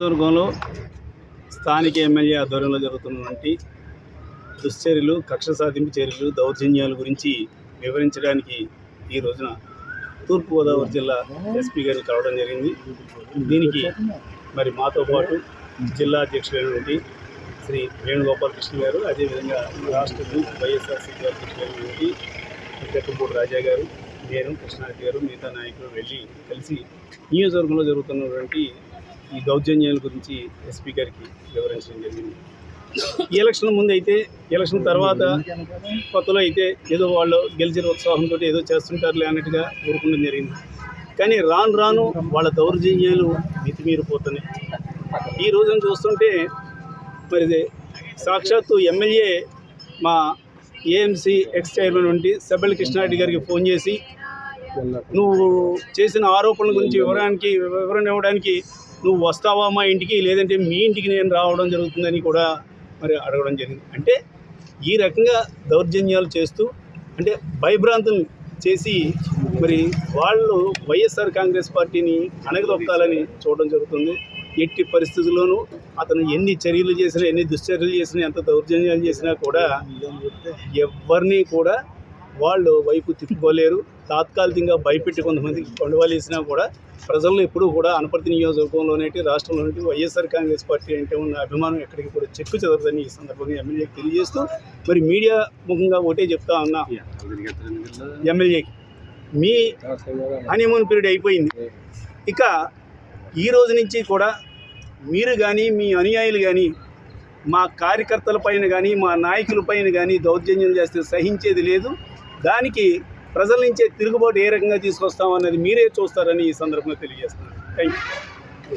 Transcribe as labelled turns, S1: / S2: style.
S1: నియోజకవర్గంలో స్థానిక ఎమ్మెల్యే ఆధ్వర్యంలో జరుగుతున్నటువంటి దుశ్చర్యలు కక్ష సాధింపు చర్యలు దౌర్జన్యాల గురించి వివరించడానికి ఈ రోజున తూర్పుగోదావరి జిల్లా ఎస్పీ గారిని కలవడం జరిగింది. దీనికి మరి మాతో పాటు జిల్లా అధ్యక్షులైనటువంటి శ్రీ వేణుగోపాల్ కృష్ణ గారు అదేవిధంగా రాష్ట్ర వైఎస్ఆర్సీపీ అధ్యక్షులైనటువంటి జక్కపూడి రాజా గారు నేను కృష్ణారెడ్డి గారు మిగతా నాయకులు వెళ్ళి కలిసి నియోజకవర్గంలో జరుగుతున్నటువంటి ఈ దౌర్జన్యాల గురించి ఎస్పీ గారికి వివరించడం జరిగింది. ఈ ఎలక్షన్ ముందు అయితే ఎలక్షన్ తర్వాత కొత్తలో అయితే ఏదో వాళ్ళు గెలిచిన ఉత్సాహంతో ఏదో చేస్తుంటారులే అన్నట్టుగా ఊరుకుండడం జరిగింది. కానీ రాను రాను వాళ్ళ దౌర్జన్యాలు మితిమీరిపోతున్నాయి. ఈ రోజున చూస్తుంటే మరి సాక్షాత్తు ఎమ్మెల్యే మా ఏఎంసీ ఎక్స్ చైర్మన్ వంటి సబ్బల్ కృష్ణారెడ్డి గారికి ఫోన్ చేసి నువ్వు చేసిన ఆరోపణల గురించి వివరానికి వివరణ ఇవ్వడానికి నువ్వు వస్తావా మా ఇంటికి? లేదంటే మీ ఇంటికి నేను రావడం జరుగుతుందని కూడా మరి అడగడం జరిగింది. అంటే ఈ రకంగా దౌర్జన్యాలు చేస్తూ అంటే భయభ్రాంతులు చేసి మరి వాళ్ళు వైఎస్ఆర్ కాంగ్రెస్ పార్టీని అణగదొక్కాలని చూడడం జరుగుతుంది. ఎట్టి పరిస్థితుల్లోనూ అతను ఎన్ని చర్యలు చేసినా ఎన్ని దుశ్చర్యలు చేసినా ఎంత దౌర్జన్యాలు చేసినా కూడా ఎవరిని కూడా వాళ్ళు వైపు తిప్పుకోలేరు. తాత్కాలికంగా భయపెట్టి కొంతమంది కొండవాళ్ళు వేసినా కూడా ప్రజలను ఎప్పుడూ కూడా అనపర్తి నియోజకవర్గంలోనేటి రాష్ట్రంలోనేటి వైఎస్ఆర్ కాంగ్రెస్ పార్టీ అంటే ఉన్న అభిమానం ఎక్కడికి కూడా చెక్కు చెదరదని ఈ సందర్భంగా ఎమ్మెల్యేకి తెలియజేస్తూ మరి మీడియా ముఖంగా ఒకటే చెప్తా ఉన్నా. ఎమ్మెల్యేకి మీ హనీమూన్ పీరియడ్ అయిపోయింది. ఇక ఈ రోజు నుంచి కూడా మీరు కానీ మీ అనుయాయులు కానీ మా కార్యకర్తల పైన కానీ మా నాయకుల పైన కానీ దౌర్జన్యం చేస్తే సహించేది లేదు. దానికి ప్రజల నుంచే తిరుగుబాటు ఏ రకంగా తీసుకొస్తామన్నది మీరే చూస్తారని ఈ సందర్భంగా తెలియజేస్తున్నాను థ్యాంక్ యూ